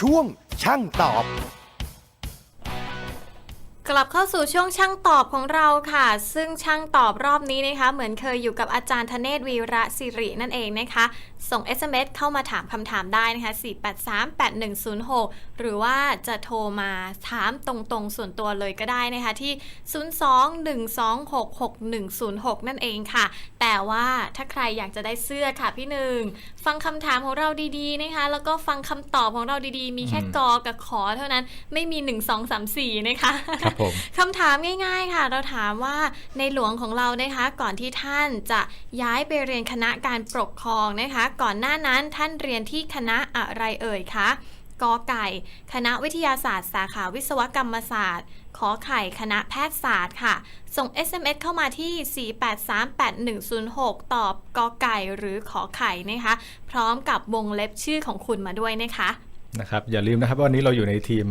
ช่วงช่างตอบ กลับเข้าสู่ช่วงช่างตอบของเราค่ะ ซึ่งช่างตอบรอบนี้นะคะ เหมือนเคยอยู่กับอาจารย์ธเนศวีระสิรินั่นเองนะคะ ส่ง SMS เข้ามาถามคำถามได้นะคะ 4838106 หรือว่าจะโทรมาถามตรงๆส่วนตัวเลยก็ได้นะคะ ที่ 02-1266106 นั่นเองค่ะ แต่ว่าถ้าใครอยากจะได้เสื้อค่ะพี่หนึ่ง ฟังคำถามของเราดีๆนะคะ แล้วก็ฟังคำตอบของเราดีๆ มีแค่อืมกอกับขอเท่านั้นไม่มี 1 2 3 4 นะคะครับผมคำถามง่าย ๆค่ะ เราถามว่าในหลวงของเรานะคะ ก่อนที่ท่านจะย้ายไปเรียนคณะการปกครองนะคะ ก่อนหน้านั้นท่านเรียนที่คณะอะไรเอ่ยคะกอไก่ คณะวิทยาศาสตร์ สาขาวิศวกรรมศาสตร์ ขอไข่คณะแพทยศาสตร์ค่ะ ส่ง SMS เข้ามาที่ 4838106 ตอบกอไก่หรือขอไข่นะคะ พร้อมกับวงเล็บชื่อของคุณมาด้วยนะคะนะครับอย่าลืมนะครับว่าวันนี้เราอยู่ในทีม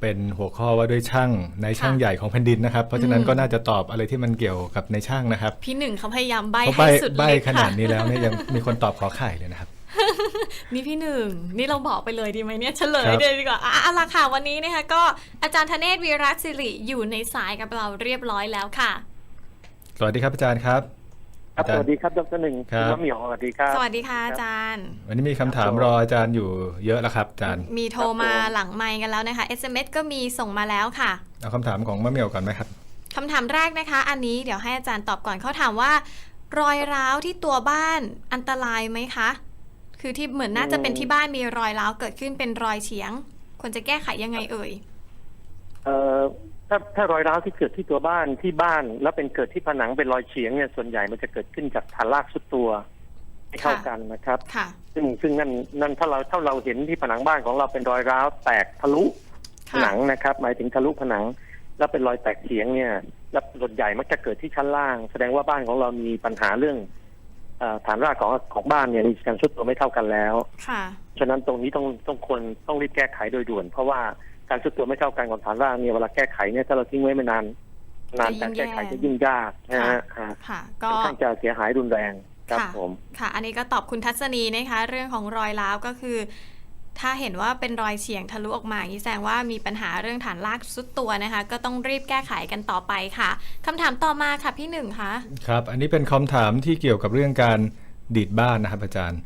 เป็นหัวข้อว่าด้วยช่างในช่างค่ะใหญ่ของแผ่นดินนะครับ เพราะฉะนั้นอืมก็น่าจะตอบอะไรที่มันเกี่ยวกับในช่างนะครับ พี่หนึ่งเขาพยายามใบเพราะให้ใบสุดใบฤทธิ์ขนาดค่ะนี้แล้วเนี่ยยังมีคนตอบขอไข่เลยนะครับนี่พี่หนึ่งนี่เราบอกไปเลยดีไหมเนี่ยเฉลยครับเลยดีกว่าอะเอาละค่ะวันนี้นะคะก็อาจารย์ธเนศวีรัตศิริอยู่ในสายกับเราเรียบร้อยแล้วค่ะ สวัสดีครับอาจารย์ครับ ครับอาจารย์สวัสดีครับดรหนึ่งครับ ณมะเหมียวสวัสดีครับ สวัสดีค่ะอาจารย์ วันนี้มีคำถามรออาจารย์อยู่เยอะแล้วครับอาจารย์ มีโทรมาหลังไมค์กันแล้วนะคะ SMS ก็มีส่งมาแล้วค่ะเอาคำถามของมะเหมียวก่อนไหมครับ คำถามแรกนะคะ อันนี้เดี๋ยวให้อาจารย์ตอบก่อนเขาถามว่า รอยร้าวที่ตัวบ้านอันตรายไหมคะ คือที่เหมือนน่าจะเป็นที่บ้านมีรอยร้าวเกิดขึ้นเป็นรอยเฉียง ควรจะแก้ไขยังไงเอ่ย เอ่อ ถ้าถ้ารอยร้าวที่เกิดที่ตัวบ้านที่บ้าน แล้วเป็นเกิดที่ผนังเป็นรอยเฉียงเนี่ยส่วนใหญ่มันจะเกิดขึ้นจากฐานรากสุดตัวไม่เท่าค่ะกันนะครับค่ะซึ่งซึ่งนั่นนั่นถ้าเราถ้าเราเห็นที่ผนังบ้านของเราเป็นรอยร้าวแตกทะลุผค่ะนังนะครับ หมายถึงทะลุผนัง แล้วเป็นรอยแตกเฉียงเนี่ยแล้วส่วนใหญ่มักจะเกิดที่ชั้นล่าง แสดงว่าบ้านของเรามีปัญหาเรื่องเออฐานรากของของบ้านเนี่ยมีการชุดตัวไม่เท่ากันแล้ว ค่ะ ฉะนั้นตรงนี้ต้องต้องควรต้องรีบแก้ไขโดยด่วน เพราะว่า การชุดตัวไม่เท่ากันของฐานรากเนี่ยเวลาแก้ไขเนี่ยถ้าเราทิ้งไว้ไม่นาน นานจะยิ่การงแก้ไขแย่จะยิ่งยากนะฮะอ่าค่ะค่ก็อนข้างจะเสียหายรุนแรงครับค่ะผมค่ะ อันนี้ก็ตอบคุณทัศนีนะคะ เรื่องของรอยร้าวก็คือ ถ้าเห็นว่าเป็นรอยเฉียงทะลุออกมาอย่างนี้แสดงว่ามีปัญหาเรื่องฐานรากสุดตัวนะคะ ก็ต้องรีบแก้ไขกันต่อไปค่ะคำถามต่อมาค่ะพี่หนึ่งคะครับ อันนี้เป็นคำถามที่เกี่ยวกับเรื่องการดีดบ้านนะครับอาจารย์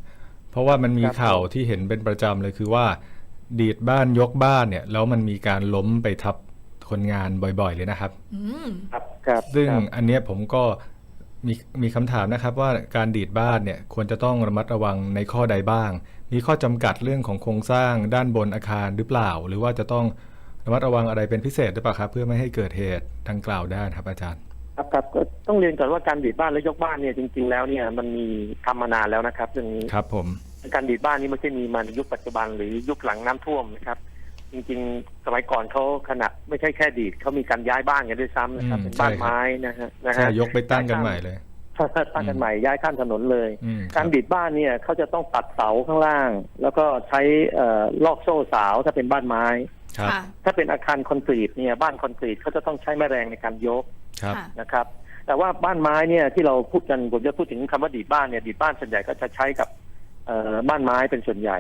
เพราะว่ามันมีข่าวที่เห็นเป็นประจำเลยคือว่า ดีดบ้านยกบ้านเนี่ย แล้วมันมีการล้มไปทับคนงานบ่อยๆเลยนะครับอืมครับครับซึ่งครับอันเนี้ยผมก็มีมีคำถามนะครับว่าการดีดบ้านเนี่ยควรจะต้องระมัดระวังในข้อใดบ้าง มีข้อจำกัดเรื่องของโครงสร้างด้านบนอาคารหรือเปล่า หรือว่าจะต้องระมัดระวังอะไรเป็นพิเศษหรือเปล่าครับ เพื่อไม่ให้เกิดเหตุดังกล่าวได้นะครับอาจารย์ ครับครับก็ต้องเรียนก่อนว่าการดีดบ้านและยกบ้านเนี่ยจริง ๆ แล้วเนี่ยมันมีทำมานานแล้วนะครับเรื่องนี้ครับผม การดีดบ้านนี่ไม่ใช่มีมาในยุคปัจจุบันหรือยุคหลังน้ำท่วมนะครับ จริงๆ สมัยก่อนเขาขนาดไม่ใช่แค่ดีดเขามีการย้ายบ้านกันด้วยซ้ำนะครับอืมเป็นบ้านใช่ครับไม้นะฮะนะใช่ฮะยกไปตั้งกันใหม่เลยตั้งกันใหม่ย้ายข้ามถนนเลยอืมคกาบรดีดบ้านเนี่ยเขาจะต้องตัดเสาข้างล่าง แล้วก็ใช้เอ่อลอกโซ่เสาถ้าเป็นบ้านไม้ครับค่ะถ้าเป็นอาคารคอนกรีตเนี่ยบ้านคอนกรีตเขาจะต้องใช้แม่แรงในการยกครับค่ะนะครับ แต่ว่าบ้านไม้เนี่ยที่เราพูดกันผมจะพูดถึงคำว่าดีดบ้านเนี่ยดีดบ้านส่วนใหญ่ก็จะใช้กับ เอ่อบ้านไม้เป็นส่วนใหญ่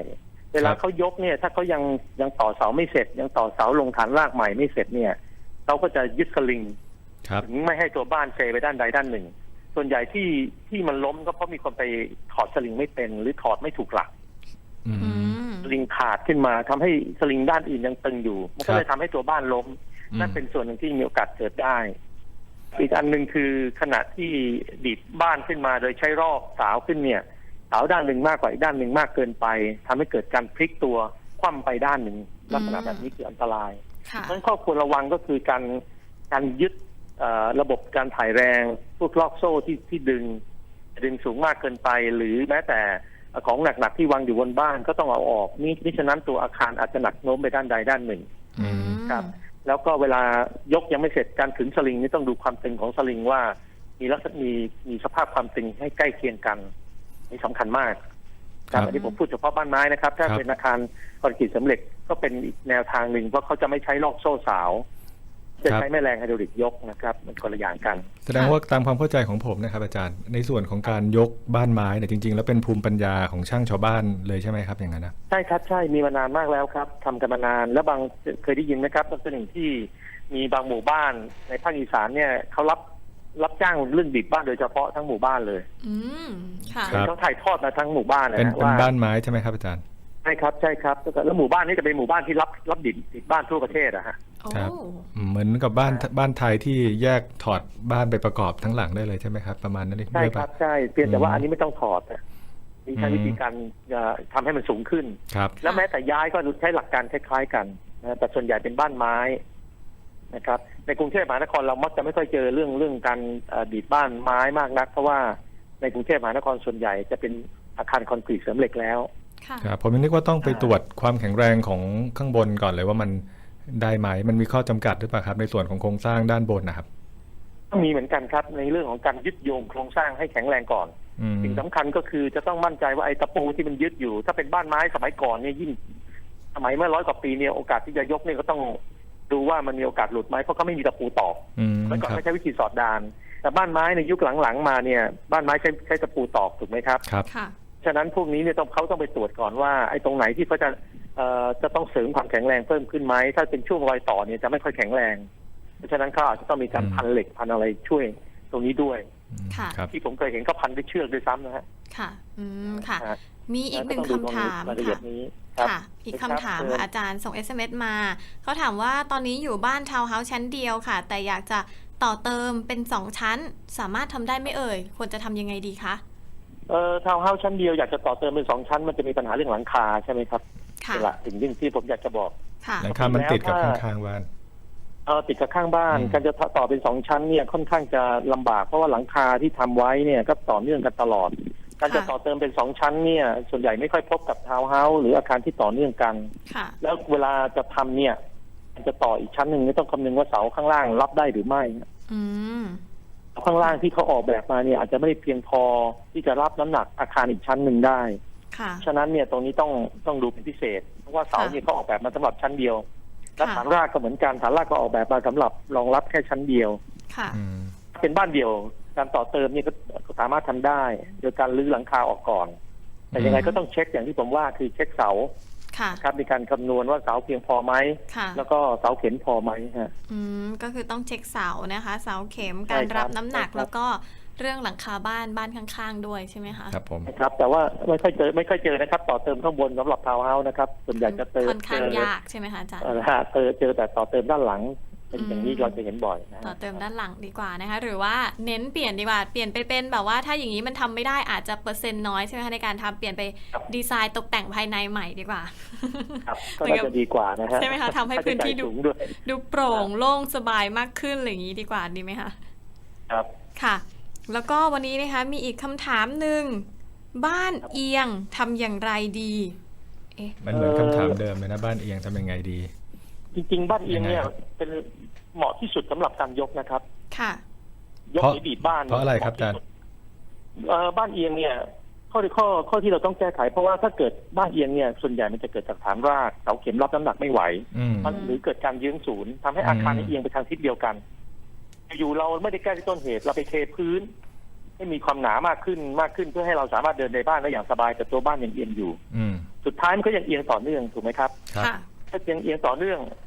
เวลาครับเขายกเนี่ย ถ้าเขายังยังต่อเสาไม่เสร็จ ยังต่อเสาลงฐานรากใหม่ไม่เสร็จเนี่ยเขาก็จะยึดสลิงครับถึงไม่ให้ตัวบ้านเซไปด้านใดด้านหนึ่ง ส่วนใหญ่ที่ที่มันล้มก็เพราะมีคนไปถอดสลิงไม่เป็น หรือถอดไม่ถูกหลักอือืมมสลิงขาดขึ้นมาทำให้สลิงด้านอื่นยังตึงอยู่มันก็เลยครัทำบให้ตัวบ้านล้มอืมนั่นเป็นส่วนหนึ่งที่มีโอกาสเกิดได้ อีกอันหนึ่งคือขณะที่ดีดบ้านขึ้นมาโดยใช้รอกสาวขึ้นเนี่ย สาวด้านหนึ่งมากกว่าอีกด้านหนึ่งมากเกินไปทำให้เกิดการพลิกตัวคว่ำไปด้านหนึ่งลักษณะแบบนี้คืออันตรายค่ะเพราะฉะนั้นข้อควรระวังก็คือการการยึดเอ่อระบบการถ่ายแรงพวกลอกโซ่ที่ที่ดึง ดึงสูงมากเกินไป หรือแม้แต่ของหนักๆที่วางอยู่บนบ้านก็ต้องเอาออกนี่มิฉะนั้นตัวอาคารอาจจะหนักโน้มไปด้านใดด้านหนึ่งอืมครับแล้วก็เวลายกยังไม่เสร็จการขึงสลิงนี่ต้องดูความตึงของสลิงว่า มีลักษณะมีมีสภาพความตึงให้ใกล้เคียงกัน นี่สำคัญมากครับครับอันนี้ผมพูดเฉพาะบ้านไม้นะครับ ถ้าครับเป็นอาคารคอนกรีตสำเร็จก็เป็นอีกแนวทางหนึ่งเพราะเขาจะไม่ใช้ลอกโซ่สาว จะครับใช้แม่แรงไฮดรอลิกยกนะครับมันคนละอย่างกัน แสดงว่าตามความเข้าใจของผมนะครับ อาจารย์ในส่วนของการยกบ้านไม้เนี่ยจริง ๆ แล้วเป็นภูมิปัญญาของช่างชาวบ้านเลยใช่ไหมครับ อย่างนั้นนะใช่ครับใช่มีมานานมากแล้วครับทำกันมานานแล้วบางเคยได้ยินไหมครับลักษณะหนึ่งที่มีบางหมู่บ้านในภาคอีสานเนี่ยเขารับ รับจ้างเรื่องดิบบ้านโดยเฉพาะทั้งหมู่บ้านเลยอืมค่ะครับ เขาถ่ายทอดมาทั้งหมู่บ้านนะเป็นฮะเป็นว่าบ้านไม้ใช่ไหมครับอาจารย์ ใช่ครับใช่ครับแล้วหมู่บ้านนี้จะเป็นหมู่บ้านที่รับรับดิบดิบบ้านทั่วประเทศอะฮะ โอ้ครับ อืมเหมือนกับบ้านบ้านไทยที่แยกถอดบ้านไปประกอบทั้งหลังได้เลยใช่ไหมครับ ประมาณนั้นเลยใช่ด้วยครัปะบใช่เพียงแต่ว่าอืมอันนี้ไม่ต้องถอดอะมีใช้อืม วิธีการเอ่อทำให้มันสูงขึ้น ครับ แล้วแม้แต่ย้ายก็ใช้หลักการคล้าย ๆ กันนะแต่ส่วนใหญ่เป็นบ้านไม้นะครับ ในกรุงเทพมหานครเรามักจะไม่ค่อยเจอเรื่องเรื่องการเอ่อดีดบ้านไม้มากนัก เพราะว่าในกรุงเทพมหานครส่วนใหญ่จะเป็นอาคารคอนกรีตเสริมเหล็กแล้วค่ะครับผมนึกว่าต้องไปอ่าตรวจความแข็งแรงของข้างบนก่อนเลยว่ามันได้ไหมมันมีข้อจำกัดหรือเปล่าครับ ในส่วนของโครงสร้างด้านบนนะครับก็มีเหมือนกันครับในเรื่องของการยึดโยงโครงสร้างให้แข็งแรงก่อนอืมสิ่งสำคัญก็คือจะต้องมั่นใจว่าไอ้ตะปูที่มันยึดอยู่ ถ้าเป็นบ้านไม้สมัยก่อนเนี่ยยิ่งสมัยเมื่อร้อยกว่าปีเนี่ยโอกาสที่จะยกเนี่ยก็ต้อง ดูว่ามันมีโอกาสหลุดไหมเพราะเขาไม่มีตะปูตอกอืมเมื่อก่อนครับไม่ใช้วิธีสอดดาน แต่บ้านไม้ในยุคหลังๆมาเนี่ย บ้านไม้ใช้ใช้ตะปูตอกถูกไหมครับครับค่ะฉะนั้นพวกนี้เนี่ยต้องเขาต้องไปตรวจก่อนว่าไอ้ตรงไหนที่เขาจะเอ่อจะต้องเสริมความแข็งแรงเพิ่มขึ้นไหมถ้าเป็นช่วงรอยต่อเนี่ยจะไม่ค่อยแข็งแรง เพราะฉะนั้นเขาอาจจะต้องมีการอืมพันเหล็กพันอะไรช่วย ตรงนี้ด้วยอืมค่ะครับที่ผมเคยเห็นเขาพันด้วยเชือกด้วยซ้ำนะฮะค่ะ อืมค่ะนะฮะ มีอีกหนึ่งก็ต้ดูตรคำถามรายละเอียค่ะดนี้ครับค่ะ อีกครัคำบถามเชิญค่ะอาจารย์ส่ง SMS มา เขาถามว่าตอนนี้อยู่บ้านทาวน์เฮาส์ชั้นเดียวค่ะ แต่อยากจะต่อเติมเป็นสองชั้น สามารถทำได้ไหม่เอ่ย ควรจะทำยังไงดีคะ เอ่อทาวน์เฮาส์ชั้นเดียวอยากจะต่อเติมเป็นสองชั้น มันจะมีปัญหาเรื่องหลังคาใช่ไหมครับค่ะนี่แหละสิ่งที่ที่ผมอยากจะบอกค่ะหลังคา มันติดกับข้างๆบ้านเออติดกับข้างบ้านอืมการจะต่อเป็นสองชั้นเนี่ยค่อนข้างจะลำบากเพราะว่าหลังคาที่ทำไว้เนี่ยก็ต่อเนื่องกันตลอด การจะค่ะต่อเติมเป็นสองชั้นเนี่ย ส่วนใหญ่ไม่ค่อยพบกับทาวน์เฮาส์หรืออาคารที่ต่อเนื่องกัน ค่ะ แล้วเวลาจะทำเนี่ย จะต่ออีกชั้นหนึ่งเนี่ยต้องคำนึงว่าเสาข้างล่างรับได้หรือไม่อืม ข้างล่างที่เขาออกแบบมาเนี่ยอาจจะไม่ได้เพียงพอที่จะรับน้ำหนักอาคารอีกชั้นหนึ่งได้ ค่ะ ฉะนั้นเนี่ยตรงนี้ต้องต้องดูเป็นพิเศษ เพราะว่าเสาค่ะ เนี่ยเขาออกแบบมาสำหรับชั้นเดียวและค่ะฐานรากก็เหมือนกันฐานรากก็ออกแบบมาสำหรับรองรับแค่ชั้นเดียว ค่ะ อืม เป็นบ้านเดียว การต่อเติมเนี่ยก็ก็สามารถทำได้ โดยการรื้อหลังคาออกก่อน แต่ยังไงก็ต้องเช็คอย่างที่ผมว่าคือเช็คเสาค่ะครับมีการคำนวณว่าเสาเพียงพอไหมค่ะแล้วก็เสาเข็มพอไหมฮะอืมก็คือต้องเช็คเสานะคะ เสาเข็มใช่การครับรับน้ำหนักใช่ครับแล้วก็เรื่องหลังคาบ้านบ้านข้าง ๆ ด้วยใช่ไหมคะครับผมนะครับ แต่ว่าไม่ค่อยเจอไม่ค่อยเจอนะครับ ต่อเติมข้างบนสำหรับทาวน์เฮาส์นะครับส่วนใหญ่จะเติมค่อนข้างเจอยากใช่ไหมคะอาจารย์เออฮะเจอเจอแต่ต่อเติมด้านหลัง เป็นอย่างนี้อืมเราจะเห็นบ่อยนะต่อฮะเติมด้านหลังดีกว่านะคะ หรือว่าเน้นเปลี่ยนดีกว่าเปลี่ยนไปเป็นแบบว่าถ้าอย่างนี้มันทำไม่ได้อาจจะเปอร์เซ็นต์น้อยใช่ไหมคะในการทำเปลี่ยนไปดีไซน์ตกแต่งภายในใหม่ดีกว่าครับก็น่าจะดีกว่านะฮะใช่ไหมคะทำให้พื้นที่ดูค่าใช้จ่ายสูงด้วยดูโปร่งโล่งสบายมากขึ้นอะไรอย่างนี้ดีกว่าดีไหมคะครับค่ะ แล้วก็วันนี้นะคะมีอีกคำถามหนึ่งบ้านเอียงทำอย่างไรดีเอ๊ะมันเหมือนคำถามเดิมเลยนะบ้านเอียงทำยังไงดีจริงๆ บ้านเอียงเนี่ยยังไงครับเป็น เหมาะที่สุดสำหรับการยกนะครับ ค่ะ ยกเพราะหรือดีดบ้านเพราะอะไรครับอาจารย์เอ่อบ้านเอียงเนี่ย ข้อที่ข้อข้อที่เราต้องแก้ไข เพราะว่าถ้าเกิดบ้านเอียงเนี่ย ส่วนใหญ่มันจะเกิดจากฐานรากเสาเข็มรับน้ำหนักไม่ไหวอืมมันหรือเกิดการเยื้องศูนย์ทำให้อาคารอืมเนี่ยเอียงไปทางทิศเดียวกัน อยู่เราไม่ได้แก้ที่ต้นเหตุ เราไปเทพื้น ให้มีความหนามากขึ้นมากขึ้นเพื่อให้เราสามารถเดินในบ้านได้อย่างสบายแต่ตัวบ้านยังเอียงอยู่ อืมสุดท้ายมันก็ยังเอียงต่อเนื่องถูกไหมครับครับค่ะถ้าเอียงเอียงต่อเนื่องสุดเอ่อ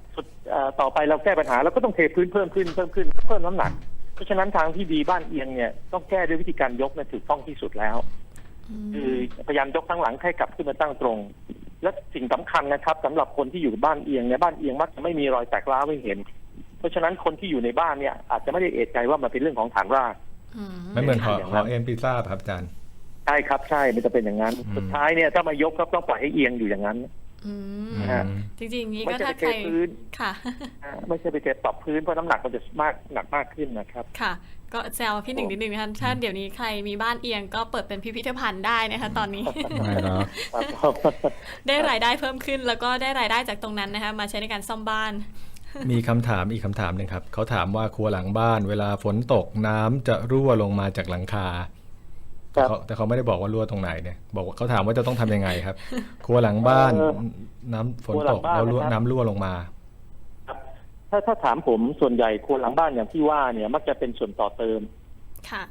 ต่อไปเราแก้ปัญหาเราก็ต้องเทพื้นเพิ่มขึ้นเพิ่มขึ้นเพิ่มน้ำหนัก เพราะฉะนั้นทางที่ดีบ้านเอียงเนี่ยต้องแก้ด้วยวิธีการยกเนี่ยถูกต้องที่สุดแล้วคือพยายามยกทั้งหลังให้กลับขึ้นมาตั้งตรง และสิ่งสำคัญนะครับสำหรับคนที่อยู่บ้านเอียงเนี่ยบ้านเอียงมักจะไม่มีรอยแตกร้าวไม่เห็น เพราะฉะนั้นคนที่อยู่ในบ้านเนี่ย อาจจะไม่ได้เอะใจว่ามันเป็นเรื่องของฐานรากอืมไม่เหมือนหออย่างหนั้อนเอ็นพิซซ่าครับอาจารย์ใช่ครับใช่มันจะเป็นอย่างนั้นอืมสุดท้ายเนี่ยถ้ามายกก็ต้องปล่อยให้เอียงอยู่อย่างนั้น อืมฮะอืมจริงๆอย่างนี้ไม่ก็ใช่ถ้าไปเทใครพื้นค่ะอ่าไม่ใช่ไปเทปรับพื้นเพราะน้ำหนักมันจะมากหนักมากขึ้นนะครับ ค่ะ ก็แซวพี่หนึ่งนิดนึงนะคะถ้าเดี๋ยวนี้ใครมีบ้านเอียงก็เปิดเป็นพิพิธภัณฑ์ได้นะคะ ตอนนี้ ไม่หรอกครับได้รายได้เพิ่มขึ้น แล้วก็ได้รายได้จากตรงนั้นนะคะ มาใช้ในการซ่อมบ้าน มีคำถามอีกคำถามหนึ่งครับเขาถามว่าครัวหลังบ้าน เวลาฝนตกน้ำจะรั่วลงมาจากหลังคาครั แต่บเขาแต่เขาไม่ได้บอกว่ารั่วตรงไหนเนี่ย บอกว่าเขาถามว่าจะต้องทำยังไงครับ ครัวหลังบ้านเออน้ำฝนครัวหลัตงกบ้านแล้วรั่วนะครับน้ำรั่วลงมาถ้าาถ้าถามผมส่วนใหญ่ครัวหลังบ้านอย่างที่ว่าเนี่ย มักจะเป็นส่วนต่อเติม ค่ะ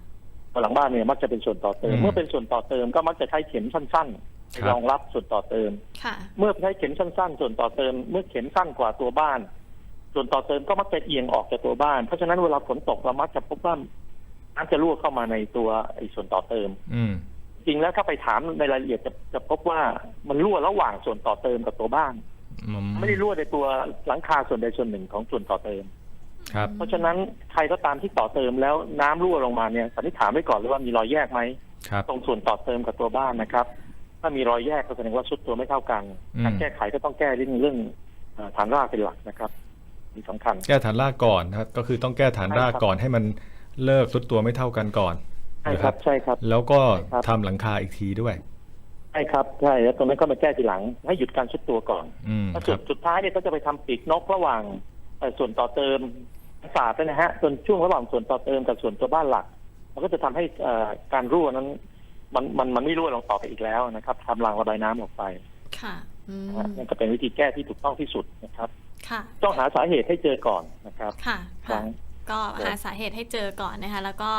ครัวหลังบ้านเนี่ยมักจะเป็นส่วนต่อเติมอืมเมื่อเป็นส่วนต่อเติมก็มักจะใช้เข็มสั้นๆไปครับรองรับส่วนต่อเติมค่ะเมื่อใช้เข็มสั้น ๆ ส่วนต่อเติม เมื่อเข็มสั้นกว่าตัวบ้าน ส่วนต่อเติมก็มักจะเอียงออกจากตัวบ้าน เพราะฉะนั้นเวลาฝนตกเรามักจะพบว่า น้ำจะรั่วเข้ามาในตัวไอ้ส่วนต่อเติม อืม จริงแล้วถ้าไปถามในรายละเอียดจะจะพบว่ามันรั่วระหว่างส่วนต่อเติมกับตัวบ้าน อืมไม่ได้รั่วในตัวหลังคาส่วนใดส่วนหนึ่งของส่วนต่อเติม ครับเพราะฉะนั้นใครก็ตามที่ต่อเติมแล้วน้ำรั่วลงมาเนี่ยสันนิษฐานไว้ก่อนเลยว่ามีรอยแยกไหม ครับ ตรงส่วนต่อเติมกับตัวบ้านนะครับ ถ้ามีรอยแยกก็แสดงว่าสุดตัวไม่เท่ากัน อืม การแก้ไขก็ต้องแก้เรื่องเรื่องเอ่อฐานรากเป็นหลักนะครับนี่สำคัญ แก้ฐานรากก่อนนะครับ ก็คือต้องแก้ฐานรากก่อนให้มัน เลิกซุดตัวไม่เท่ากันก่อนใช่นะคครัรับบใช่ครับ แล้วก็ครับทำหลังคาอีกทีด้วยใช่ครับใช่แล้วตรงนั้นก็มาแก้ทีหลัง ให้หยุดการสุดตัวก่อนอืมแล้วคสุรัดบสุดท้ายเนี่ยก็จะไปทำปีกนกระหว่างเอ่อส่วนต่อเติมศาสตร์นะฮะส่วนช่วงระหว่างส่วนต่อเติมกับส่วนตัวบ้านหลัก มันก็จะทำให้เอ่อการรั่วนั้น มันมันมันไม่รั่วลงต่อไปอีกแล้วนะครับทำรางระบายน้ำออกไป ค่ะอืมนะฮะนั่นก็เป็นวิธีแก้ที่ถูกต้องที่สุดนะครับ ค่ะ ต้องหาสาเหตุให้เจอก่อนนะครับค่ะครั้ค่ะง ก็หาสาเหตุให้เจอก่อนนะคะ แล้วก็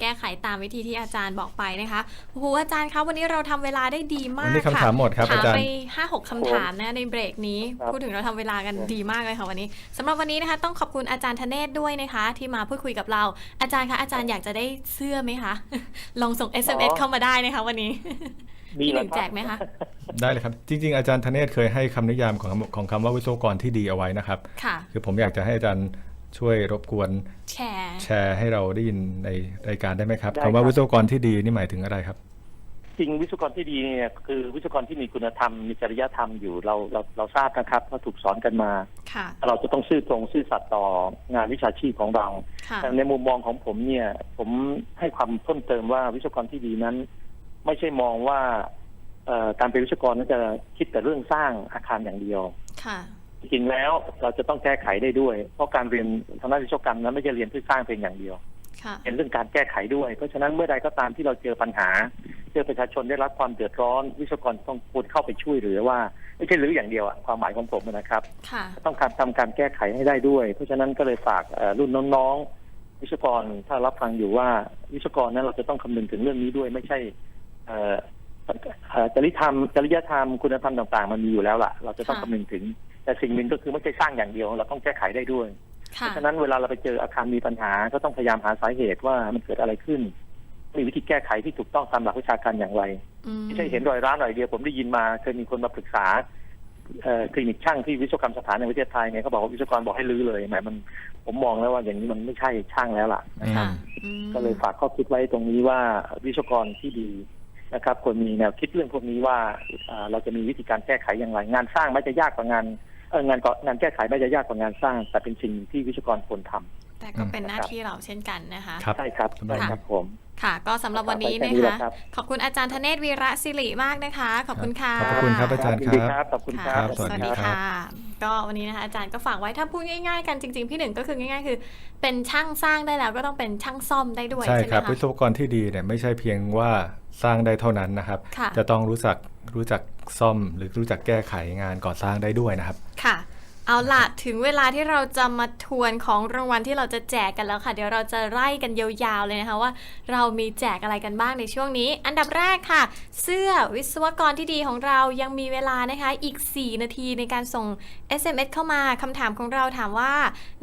แก้ไขตามวิธีที่อาจารย์บอกไปนะคะโอ้โหอาจารย์คะวันนี้เราทำเวลาได้ดีมาวันกนี้ค่ะคำถามหมดครับถาอามจารไปย์ห้าหกคำถามนะในเบรกนี้ครับพูดถึงเราทำเวลากันครับดีมากเลยค่ะวันนี้สำหรับวันนี้นะคะ ต้องขอบคุณอาจารย์ธเนศด้วยนะคะ ที่มาพูดคุยกับเรา อาจารย์คะอาจารย์อยากจะได้เสื้อไหมคะลองส่ง SMS เข้ามาได้นะคะ วันนี้มีพี่หแล้นึ่วงครับแจกไหมคะได้เลยครับ จริง ๆ อาจารย์ธเนศเคยให้คำนิยามของคำของคำว่าวิศวกรที่ดีเอาไว้นะครับ ค่ะ คือผมอยากจะให้อาจารย์ ช่วยรบกวนแชร์แชร์ให้เราได้ยินในรายการได้ไหมครับได้คำว่าครับวิศวกรที่ดีนี่หมายถึงอะไรครับ จริงวิศวกรที่ดีเนี่ยคือวิศวกรที่มีคุณธรรมมีจริยธรรมอยู่เราเราเราทราบนะครับเพราะถูกสอนกันมาค่ะเราจะต้องซื่อตรงซื่อสัตย์ต่องานวิชาชีพของเราค่ะแต่ในมุมมองของผมเนี่ย ผมให้ความเพิ่มเติมว่าวิศวกรที่ดีนั้น ไม่ใช่มองว่าเอ่อการเป็นวิศวกรนั้นจะคิดแต่เรื่องสร้างอาคารอย่างเดียวค่ะ จริงๆแล้วเราจะต้องแก้ไขได้ด้วย เพราะการเรียนทางด้านวิศวกรรมนั้นไม่ใช่เรียนเพื่อสร้างเพียงอย่างเดียวค่ะเป็นเรื่องการแก้ไขด้วย เพราะฉะนั้นเมื่อใดก็ตามที่เราเจอปัญหา เจอประชาชนได้รับความเดือดร้อน วิศวกรต้องควรเข้าไปช่วยเหลือว่าไม่ใช่หรืออย่างเดียวอะความหมายของผมนะครับค่ะต้องการทำการแก้ไขให้ได้ด้วย เพราะฉะนั้นก็เลยฝากเอ่อรุ่นน้องๆ วิศวกรถ้ารับฟังอยู่ว่าวิศวกรนั้นเราจะต้องคำนึงถึงเรื่องนี้ด้วย ไม่ใช่เอ่อเอ่อจริยธรรมจริยธรรมคุณธรรมต่าง ๆ มันมีอยู่แล้วล่ะ เราจะต้องค่ะคำนึงถึง แต่สิ่งหนึ่งก็คือไม่ใช่สร้างอย่างเดียว เราต้องแก้ไขได้ด้วย เพค่ะราะฉะนั้นเวลาเราไปเจออาคารมีปัญหา ก็ต้องพยายามหาสาเหตุว่ามันเกิดอะไรขึ้น มีวิธีแก้ไขที่ถูกต้องตามหลักวิชาการอย่างไรอืมไม่ใช่เห็นรอยร้าวหน่อยเดียวผมได้ยินมาเคยมีคนมาปรึกษาเอ่อคลินิกช่างที่วิศวกรรมสถานในประเทศไทยเนี่ยเขาบอกว่าวิศวกรบอกให้รื้อเลยแหมมันผมมองแล้วว่าอย่างนี้มันไม่ใช่ช่างแล้วล่ะนะครับค่ะอืมก็เลยฝากข้อคิดไว้ตรงนี้ว่าวิศวกรที่ดีนะครับควรมีแนวคิดเรื่องพวกนี้ว่าอ่าเราจะมีวิธีการแก้ไขอย่างไรงานสร้างไม่จะยากกว่างานเออ งานก่องานแก้ไขไม่จะยากกว่างานสร้าง แต่เป็นสิ่งที่วิศวกรควรทำแต่ก็เป็นหน้าที่เราเช่นกันนะคะ ครับ ใช่ครับใช่ครับผม ค่ะ ก็สำหรับวันนี้ฝากไว้นะแค่นี้แหคะละครับขอบคุณอาจารย์ธเนศวีระศิริมากนะคะ ขอบคุณค่ะ ขอบพระคุณครับอาจารย์ยินดีครับขอบคุณคค่ะรับ สวัสดีค่ะ ก็วันนี้นะคะอาจารย์ก็ฝากไว้ถ้าพูดง่ายๆกันจริงๆ พี่หนึ่งก็คือง่ายๆ คือ เป็นช่างสร้างได้แล้วก็ต้องเป็นช่างซ่อมได้ด้วยใช่ใช่ไหมครับคะวิศวกรที่ดีเนี่ยไม่ใช่เพียงว่าสร้างได้เท่านั้นนะครับค่ะจะต้องรู้จักรู้จักซ่อมหรือรู้จักแก้ไขงานก่อสร้างได้ด้วยนะครับ ค่ะ เอาล่ะ ถึงเวลาที่เราจะมาทวนของรางวัลที่เราจะแจกกันแล้วค่ะ เดี๋ยวเราจะไล่กันยาวๆเลยนะคะว่า เรามีแจกอะไรกันบ้างในช่วงนี้ อันดับแรกค่ะ เสื้อวิศวกรที่ดีของเรายังมีเวลานะคะอีก 4 นาทีในการส่ง SMS เข้ามาคำถามของเราถามว่า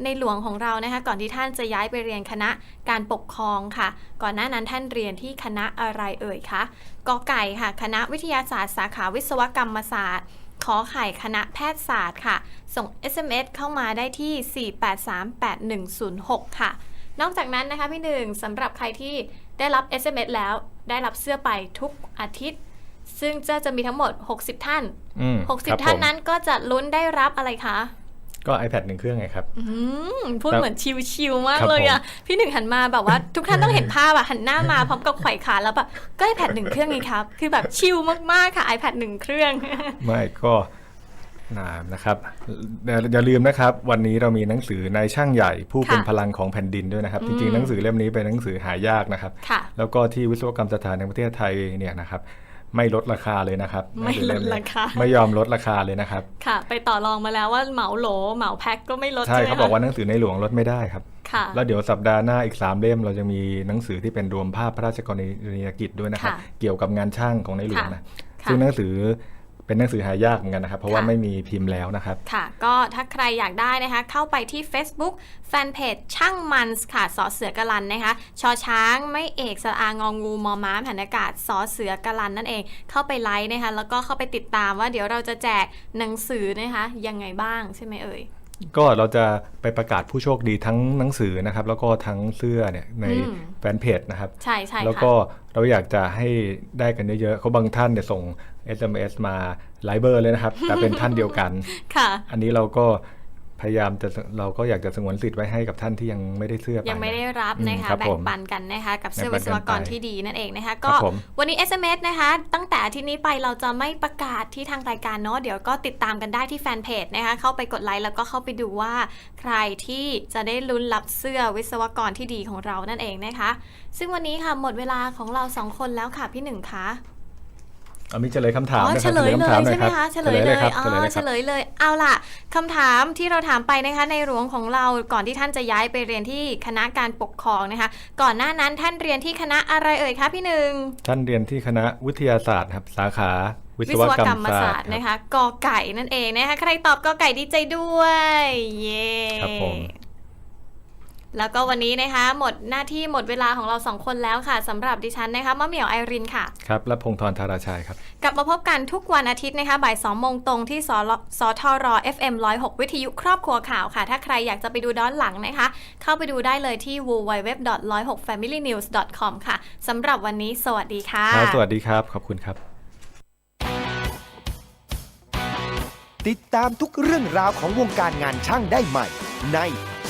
ในหลวงของเรานะคะ ก่อนที่ท่านจะย้ายไปเรียนคณะการปกครองค่ะ ก่อนหน้านั้นท่านเรียนที่คณะอะไรเอ่ยคะกอไก่ค่ะ คณะวิทยาศาสตร์สาขาวิศวกรรมศาสตร์ ขอไข่คณะแพทยศาสตร์ค่ะ ส่ง SMS เข้ามาได้ที่ 4838106 ค่ะ นอกจากนั้นนะคะพี่หนึ่งสำหรับใครที่ได้รับ SMS แล้วได้รับเสื้อไปทุกอาทิตย์ ซึ่งจะจะมีทั้งหมด 60 ท่าน อืมครับ60 ท่านผม นั้นก็จะลุ้นได้รับอะไรคะ ก็ iPad หนึ่งเครื่องไงครับอืมพูดครับเหมือนชิวๆมากครับเลยอะผมพี่หนึ่งหันมาแบบว่า ทุกท่านต้องเห็นภาพอะหันหน้ามาพร้อมกับไขว่ขาแล้วแบบก็ iPad หนึ่งเครื่องไงครับ คือแบบชิลมากๆค่ะ iPad หนึ่งเครื่อง ไม่ก็นานะครับอย่าอย่าลืมนะครับวันนี้เรามีหนังสือนายช่างใหญ่ผู้เป็นค่ะพลังของแผ่นดินด้วยนะครับอืจมริงๆหนังสือเล่มนี้เป็นหนังสือหายากนะครับค่ะแล้วก็ที่วิศวกรรมสถานแห่งประเทศไทยเนี่ยนะครับ ไม่ลดราคาเลยนะครับ ไม่ลดราคา ไม่ยอมลดราคาเลยนะครับ ค่ะ ไปต่อรองมาแล้วว่าเหมาโหลเหมาแพ็คก็ไม่ลดใช่ใช่ไหมเขาคะบอกว่าหนังสือในหลวงลดไม่ได้ครับค่ะแล้วเดี๋ยวสัปดาห์หน้าอีก 3 เล่มเราจะมีหนังสือที่เป็นรวมภาพพระราชกรณียกิจด้วยนะครับค่ะเกี่ยวกับงานช่างของในหลวงนะค่ะซึ่งหนังสือ เป็นหนังสือหายากเหมือนกันนะครับ เพราะว่าค่ะไม่มีพิมพ์แล้วนะครับ ค่ะ ก็ถ้าใครอยากได้นะคะ เข้าไปที่ Facebook แฟนเพจช่างมันส์ค่ะสอเสือกะลันนะคะชอช้างไม่เอกสระอางองูมอม้าหันอากาศสอเสือกะลันนั่นเอง เข้าไปไลค์นะคะ แล้วก็เข้าไปติดตามว่าเดี๋ยวเราจะแจกหนังสือนะคะยังไงบ้างใช่ไหมเอ่ย ก็เราจะไปประกาศผู้โชคดีทั้งหนังสือนะครับ แล้วก็ทั้งเสื้อเนี่ยในอืมแฟนเพจนะครับ ใช่ใช่แล้วค่ะก็เราอยากจะให้ได้กันเยอะๆเขาบางท่านเนี่ยส่ง SMS มาหลายเบอร์เลยนะครับ แต่เป็นท่านเดียวกัน ค่ะ อันนี้เราก็ พยายามจะเราก็อยากจะสงวนสิทธิ์ไว้ให้กับท่านที่ยังไม่ได้เสื้อปยังไม่ได้รับอืมนะคะครับแบ่ผงมปันกันนะคะกับเสื้อแบ่วิงศปัวนกันกรไปที่ดีนั่นเองนะคะครัก็บผมวันนี้ SMS นะคะ ตั้งแต่อาทิตย์นี้ไปเราจะไม่ประกาศที่ทางรายการเนาะเดี๋ยวก็ติดตามกันได้ที่แฟนเพจนะคะ เข้าไปกดไลค์แล้วก็เข้าไปดูว่าใครที่จะได้ลุ้นรับเสื้อวิศวกรที่ดีของเรานั่นเองนะคะ ซึ่งวันนี้ค่ะหมดเวลาของเราสองคนแล้วค่ะพี่หนึ่งคะเอามีเฉลยคำถามอ๋อนะคเฉรับลยคำเลถามยหน่ใช่ไหมรับคะเฉลยเลยครับอ๋เฉลยอเลยคเฉรับลยเลยเอาล่ะคำถามที่เราถามไปนะคะ ในหลวงของเราก่อนที่ท่านจะย้ายไปเรียนที่คณะการปกครองนะคะ ก่อนหน้านั้นท่านเรียนที่คณะอะไรเอ่ยคะพี่หนึ่งท่านเรียนที่คณะวิทยาศาสตร์ครับสาขาวิศวิวศวกรกรรรมมศาศาสสตตร์ร์ครับ นะคะกอไก่นั่นเองนะคะใครตอบกอไก่ดีใจด้วยเย้ ครับผม แล้วก็วันนี้นะคะ หมดหน้าที่หมดเวลาของเราสองคนแล้วค่ะสำหรับดิฉันนะคะมะเหมี่ยวไอรินค่ะ ครับ และพงศ์ธรธาราชัยครับ กลับมาพบกันทุกวันอาทิตย์นะคะบ่าย2โมงตรงที่สรสทร FM 106 วิทยุครอบครัวข่าวค่ะ ถ้าใครอยากจะไปดูด้านหลังนะคะ เข้าไปดูได้เลยที่ www.106familynews.com ค่ะสำหรับวันนี้สวัสดีค่ะครับสวัสดีครับ ขอบคุณครับ ติดตามทุกเรื่องราวของวงการงานช่างได้ใหม่ ใน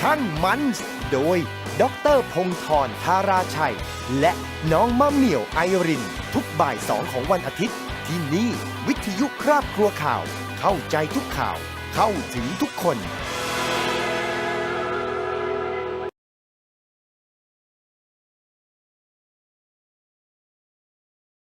ช่างมันส์ โดย ดรพงธรธาราชัย และน้องมะเหมี่ยวไอริน ทุกบ่ายสองของวันอาทิตย์ ที่นี่วิทยุครอบครัวข่าว เข้าใจทุกข่าว เข้าถึงทุกคน